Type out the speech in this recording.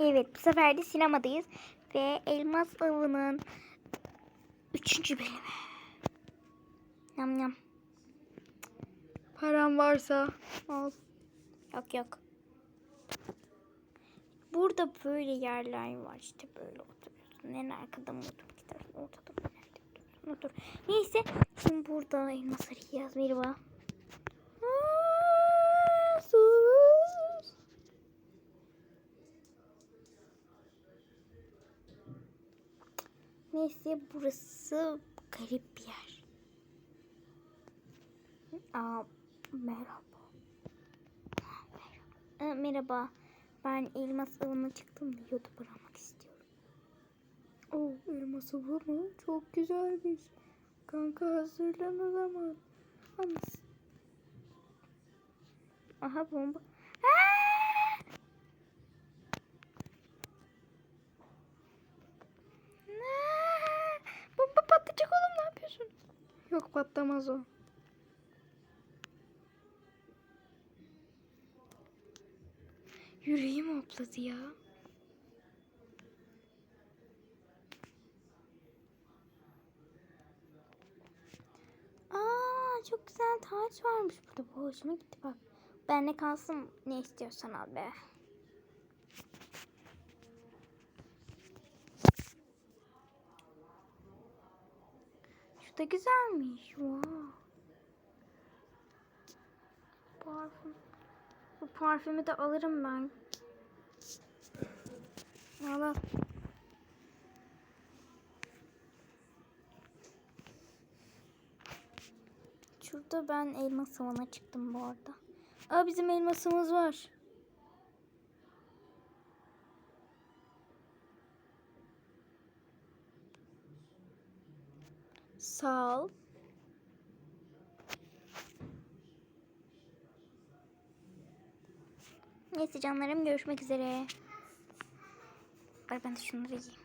Evet bu sefer de sinemadayız. Ve Elmas Avı'nın 3. bölümü. Yam yam. Param varsa al. Yok yok. Burada böyle yerler var işte böyle oturuyorsun. En arkada mı oturup gidersin? Ortada mı? Otur. Neyse. Şimdi burada elmas arayacağız. Merhaba. Aa, sus. Neyse burası garip bir yer. Aa, merhaba. Ee, merhaba. Ben elmas avına çıktım da YouTuber olmak istiyorum. Oh elmas avı mı? Çok güzelmiş. Kanka hazırlan o zaman. Olmaz. Aha bomba. Aa! Aa! Bomba patlayacak oğlum ne yapıyorsun? Yok patlamaz o. Yüreğim hopladı ya. Aa çok güzel taç varmış burada. Bu hoşuma gitti bak. Ben ne kalsın ne istiyorsan al be. Şu da güzelmiş. Wow. Parfüm. Bu parfümü de alırım ben. Al al. Şurada ben elma savana çıktım bu arada. Aa bizim elmasımız var. Sağ ol. Neyse canlarım görüşmek üzere. Ay ben de şunları yiyeyim.